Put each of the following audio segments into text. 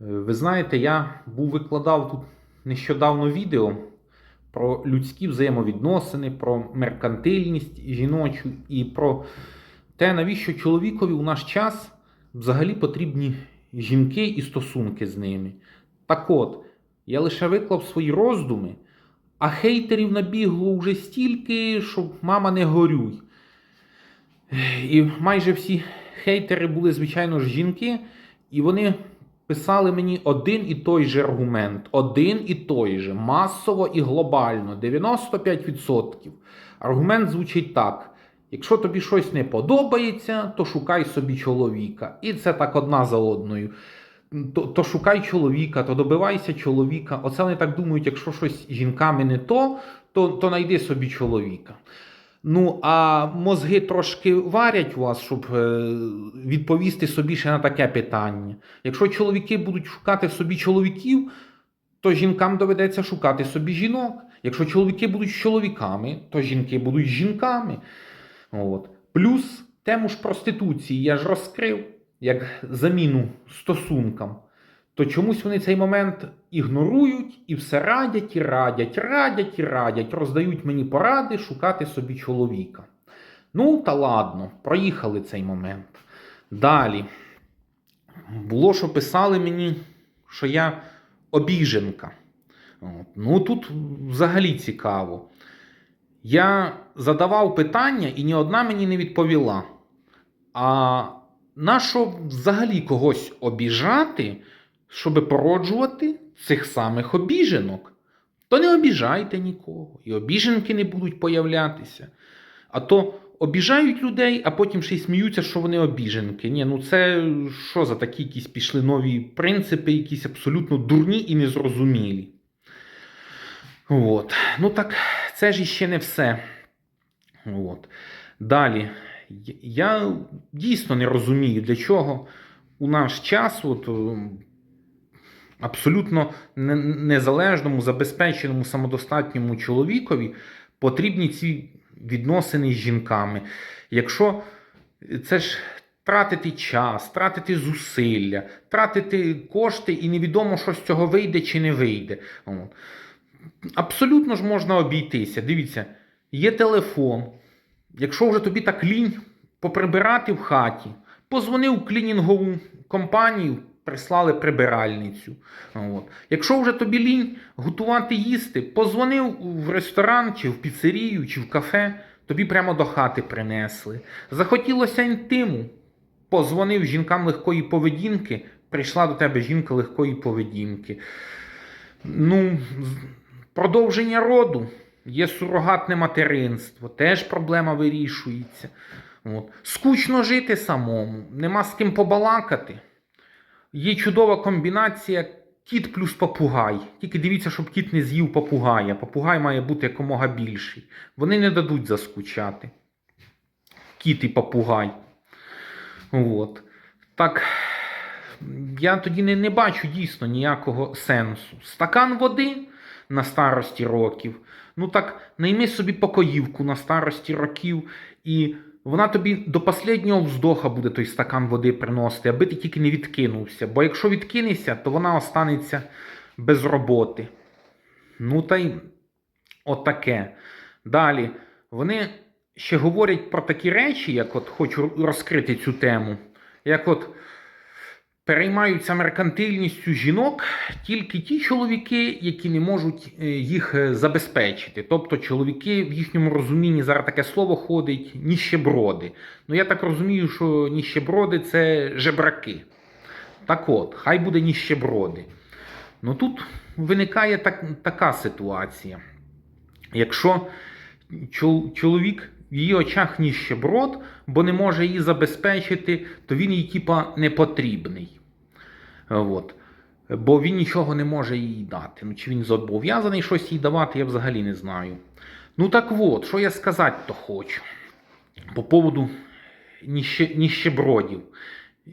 Ви знаєте, я був викладав тут нещодавно відео про людські взаємовідносини, про меркантильність жіночу і про те, навіщо чоловікові у наш час взагалі потрібні жінки і стосунки з ними. Так от, я лише виклав свої роздуми, а хейтерів набігло вже стільки, що мама не горюй. І майже всі хейтери були, звичайно ж, жінки, і вони писали мені один і той же аргумент, один і той же, масово і глобально, 95%. Аргумент звучить так: якщо тобі щось не подобається, то шукай собі чоловіка. І це так одна за одною. То, то шукай чоловіка, то добивайся чоловіка. Оце вони так думають, якщо щось жінками не то, то, то знайди собі чоловіка. Ну, а мозги трошки варять вас, щоб е, відповісти собі ще на таке питання. Якщо чоловіки будуть шукати собі чоловіків, то жінкам доведеться шукати собі жінок. Якщо чоловіки будуть чоловіками, то жінки будуть жінками. От. Плюс тему ж проституції я ж розкрив як заміну стосункам. То чомусь вони цей момент ігнорують і все радять і радять, радять і радять, роздають мені поради шукати собі чоловіка. Ну, та ладно, проїхали цей момент. Далі. Було, що писали мені, що я обіженка. От. Ну тут взагалі цікаво. Я задавав питання, і ні одна мені не відповіла. А нащо взагалі когось обіжати, щоб породжувати цих самих обіженок? То не обіжайте нікого, і обіженки не будуть появлятися. А то обіжають людей, а потім ще й сміються, що вони обіженки. Ні, ну це що за такі якісь пішли нові принципи, якісь абсолютно дурні і незрозумілі. От. Ну так, це ж іще не все. От. Далі. Я дійсно не розумію, для чого у наш час от, абсолютно незалежному, забезпеченому, самодостатньому чоловікові потрібні ці відносини з жінками. Якщо це ж тратити час, тратити зусилля, тратити кошти, і невідомо, що з цього вийде чи не вийде. Абсолютно ж можна обійтися. Дивіться, є телефон. Якщо вже тобі так лінь поприбирати в хаті, позвони в клінінгову компанію, прислали прибиральницю. От. Якщо вже тобі лінь готувати їсти, позвони в ресторан, чи в піцерію, чи в кафе, тобі прямо до хати принесли. Захотілося інтиму, позвонив жінкам легкої поведінки, прийшла до тебе жінка легкої поведінки. Ну, продовження роду. Є сурогатне материнство, теж проблема вирішується. От. Скучно жити самому, нема з ким побалакати. Є чудова комбінація кіт плюс попугай. Тільки дивіться, щоб кіт не з'їв попугая. Попугай має бути якомога більший. Вони не дадуть заскучати. Кіт і попугай. От. Так, я тоді не, не бачу дійсно ніякого сенсу. Стакан води на старості років. Ну так, найми собі покоївку на старості років, і вона тобі до останнього вздоха буде той стакан води приносити, аби ти тільки не відкинувся. Бо якщо відкинешся, то вона останеться без роботи. Ну та й отаке. Далі, вони ще говорять про такі речі, як от хочу розкрити цю тему, як от переймаються меркантильністю жінок тільки ті чоловіки, які не можуть е, їх е, забезпечити. Тобто чоловіки в їхньому розумінні зараз таке слово ходить ніщеброди. Ну я так розумію, що ніщеброди це жебраки. Так от, хай буде ніщеброди. Ну тут виникає так, така ситуація. Якщо чоловік в її очах ніщеброд, бо не може її забезпечити, то він їй типа не потрібний. От. Бо він нічого не може їй дати. Ну, Чи він зобов'язаний щось їй давати, я взагалі не знаю. Ну так от, що я сказати то хочу по поводу ніще, ніщебродів.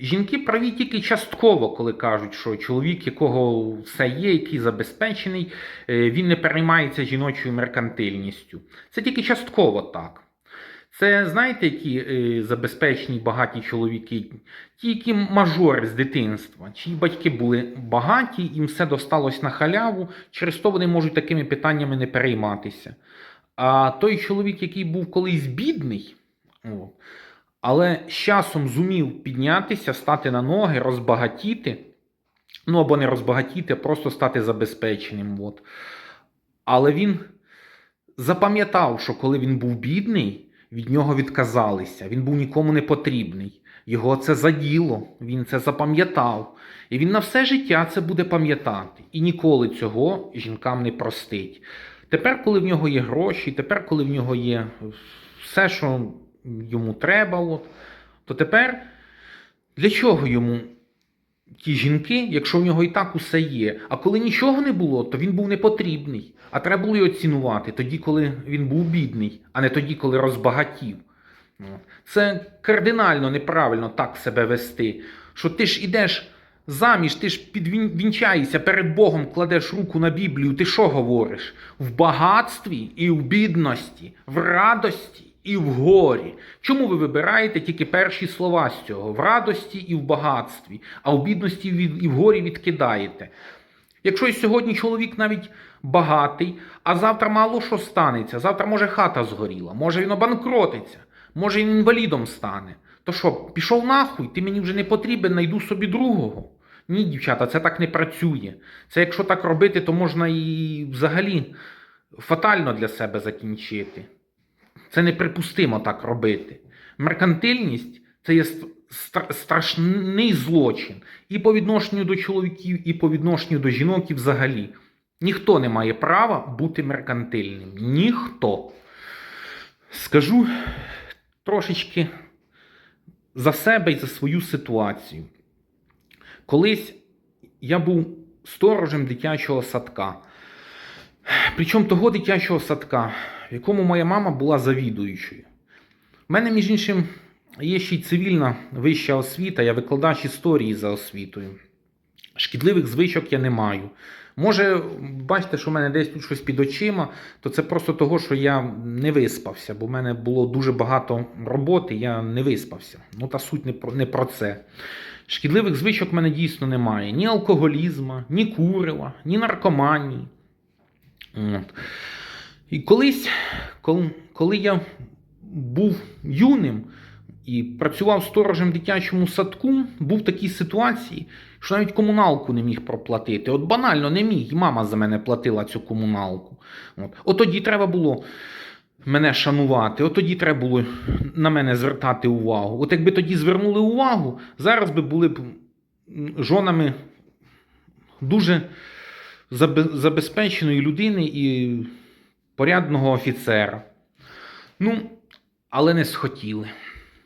Жінки праві тільки частково, коли кажуть, що чоловік, якого все є, який забезпечений, він не переймається жіночою меркантильністю. Це тільки частково так. Це знаєте, які е, забезпечені багаті чоловіки, ті, які мажори з дитинства, чиї батьки були багаті, їм все досталось на халяву, через то вони можуть такими питаннями не перейматися. А той чоловік, який був колись бідний, о, але з часом зумів піднятися, стати на ноги, розбагатіти, ну або не розбагатіти, а просто стати забезпеченим. От. Але він запам'ятав, що коли він був бідний, від нього відказалися, він був нікому не потрібний. Його це заділо, він це запам'ятав. І він на все життя це буде пам'ятати. І ніколи цього жінкам не простить. Тепер, коли в нього є гроші, тепер, коли в нього є все, що йому треба, от, то тепер для чого йому ті жінки, якщо в нього і так усе є? А коли нічого не було, то він був непотрібний. А треба було його цінувати тоді, коли він був бідний, а не тоді, коли розбагатів. Це кардинально неправильно так себе вести. Що ти ж ідеш заміж, ти ж підвінчаєшся перед Богом, кладеш руку на Біблію, ти що говориш? В багатстві і в бідності, в радості і в горі. Чому ви вибираєте тільки перші слова з цього? В радості і в багатстві, а в бідності і в горі відкидаєте. Якщо сьогодні чоловік навіть багатий, а завтра мало що станеться, завтра може хата згоріла, може він обанкротиться, може він інвалідом стане. То що, пішов нахуй, ти мені вже не потрібен, найду собі другого. Ні, дівчата, це так не працює. Це якщо так робити, то можна і взагалі фатально для себе закінчити. Це неприпустимо так робити. Меркантильність це є страшний злочин і по відношенню до чоловіків, і по відношенню до жінок і взагалі. Ніхто не має права бути меркантильним. Ніхто. Скажу трошечки за себе і за свою ситуацію. Колись я був сторожем дитячого садка. Причому того дитячого садка, в якому моя мама була завідуючою. У мене, між іншим, є ще й цивільна вища освіта, я викладач історії за освітою. Шкідливих звичок я не маю. Може, бачите, що в мене десь тут щось під очима, то це просто того, що я не виспався, бо в мене було дуже багато роботи, я не виспався. Ну, та суть не про, не про це. Шкідливих звичок в мене дійсно немає. Ні алкоголізму, ні курива, ні наркоманії. От. І колись, коли, я був юним і працював сторожем в дитячому садку, був в такій ситуації, що навіть комуналку не міг проплатити. От банально не міг, і мама за мене платила цю комуналку. От, от тоді треба було мене шанувати, от тоді треба було на мене звертати увагу. От якби тоді звернули увагу, зараз би були б жонами дуже забезпеченої людини і порядного офіцера. Ну, але не схотіли.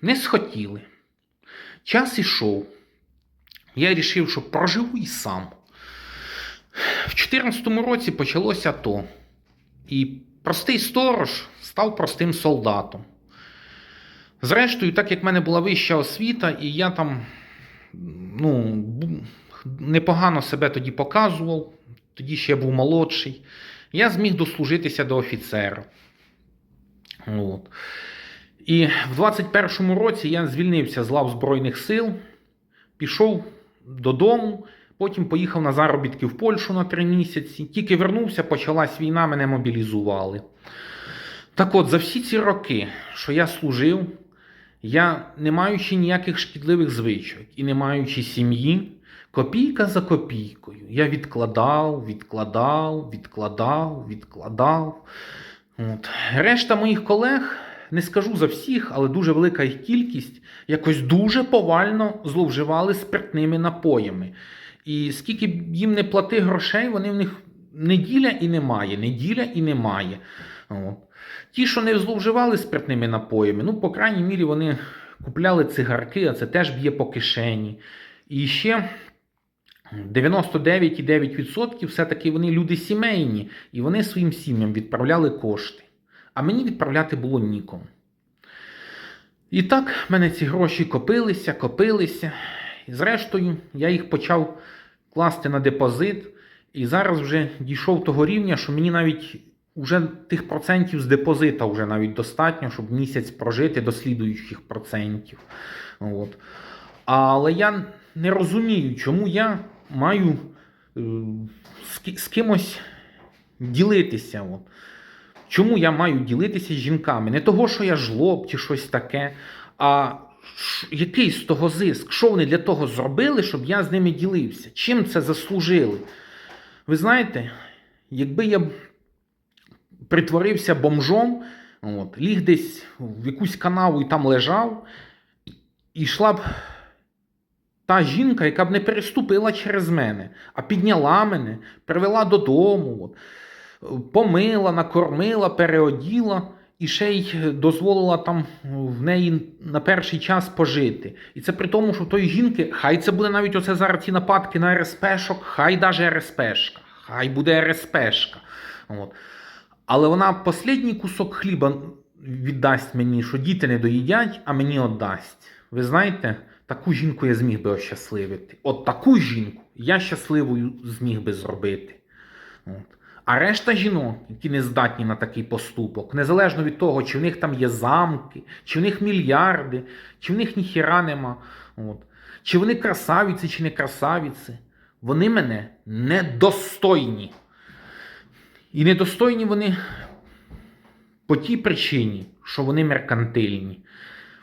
Не схотіли. Час ішов. Я вирішив, що проживу і сам. В 2014 році почалося то. І простий сторож став простим солдатом. Зрештою, так як в мене була вища освіта, і я там ну, непогано себе тоді показував, тоді ще я був молодший, я зміг дослужитися до офіцера. От. І в 21-му році я звільнився з лав Збройних сил, пішов додому, потім поїхав на заробітки в Польщу на три місяці. Тільки вернувся, почалась війна, мене мобілізували. Так от, за всі ці роки, що я служив, я, не маючи ніяких шкідливих звичок і не маючи сім'ї, копійка за копійкою, я відкладав, відкладав, відкладав, відкладав. От. Решта моїх колег, не скажу за всіх, але дуже велика їх кількість, якось дуже повально зловживали спиртними напоями. І скільки б їм не плати грошей, вони в них неділя і немає, неділя і немає. От. Ті, що не зловживали спиртними напоями, ну, по крайній мірі, вони купляли цигарки, а це теж б'є по кишені. І ще 99,9% все-таки вони люди сімейні, і вони своїм сім'ям відправляли кошти. А мені відправляти було нікому. І так в мене ці гроші копилися, копилися. І зрештою, я їх почав класти на депозит. І зараз вже дійшов того рівня, що мені навіть вже тих процентів з депозита вже навіть достатньо, щоб місяць прожити до слідуючих процентів. От. Але я не розумію, чому я маю е, з, кимось ділитися. От. Чому я маю ділитися з жінками? Не того, що я жлоб чи щось таке, а який з того зиск? Що вони для того зробили, щоб я з ними ділився? Чим це заслужили? Ви знаєте, якби я притворився бомжом, от, ліг десь в якусь канаву і там лежав, і йшла б та жінка, яка б не переступила через мене, а підняла мене, привела додому, помила, накормила, переоділа. І ще й дозволила там в неї на перший час пожити. І це при тому, що тої жінки, хай це буде навіть оце зараз ці нападки на РСПшок, хай даже РСПшка, хай буде РСПшка. От. Але вона останній кусок хліба віддасть мені, що діти не доїдять, а мені віддасть. Ви знаєте, таку жінку я зміг би ощасливити. От таку жінку я щасливою зміг би зробити. От. А решта жінок, які не здатні на такий поступок, незалежно від того, чи в них там є замки, чи в них мільярди, чи в них ніхіра нема, от. чи вони красавіці, чи не красавіці, вони мене недостойні. І недостойні вони по тій причині, що вони меркантильні.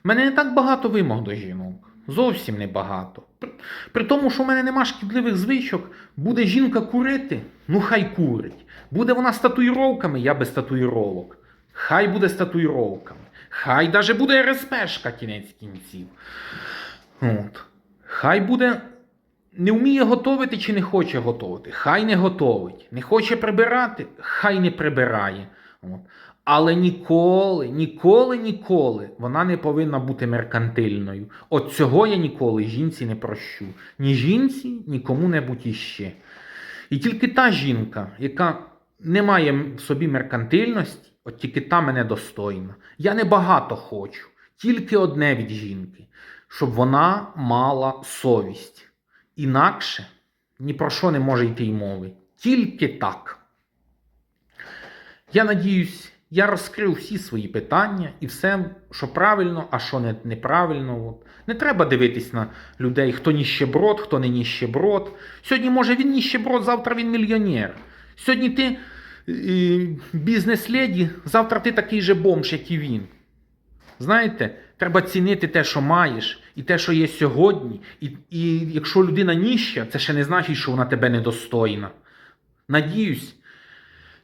У мене не так багато вимог до жінок. Зовсім не багато. При, при тому, що в мене нема шкідливих звичок, буде жінка курити, ну хай курить. Буде вона з татуїровками, я без татуїровок. Хай буде з татуїровками. Хай даже буде РСПшка кінець кінців. От. Хай буде. Не вміє готовити чи не хоче готувати. Хай не готовить. Не хоче прибирати, хай не прибирає. От. Але ніколи, ніколи, ніколи вона не повинна бути меркантильною. От цього я ніколи жінці не прощу. Ні жінці, ні кому-небудь іще. І тільки та жінка, яка не має в собі меркантильності, от тільки та мене достойна. Я не багато хочу, тільки одне від жінки, щоб вона мала совість. Інакше ні про що не може йти й мови. Тільки так. Я надіюсь, я розкрив всі свої питання і все, що правильно, а що не, неправильно. Не треба дивитись на людей, хто ніщеброд, хто не ніщеброд. Сьогодні, може, він ніщеброд, завтра він мільйонер. Сьогодні ти бізнес-леді, завтра ти такий же бомж, як і він. Знаєте, треба цінити те, що маєш, і те, що є сьогодні. І, і якщо людина ніща, це ще не значить, що вона тебе недостойна. Надіюсь,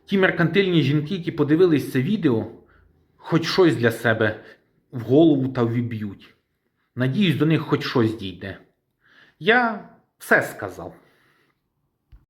ті меркантильні жінки, які подивились це відео, хоч щось для себе в голову та віб'ють. Надіюсь, до них хоч щось дійде. Я все сказав.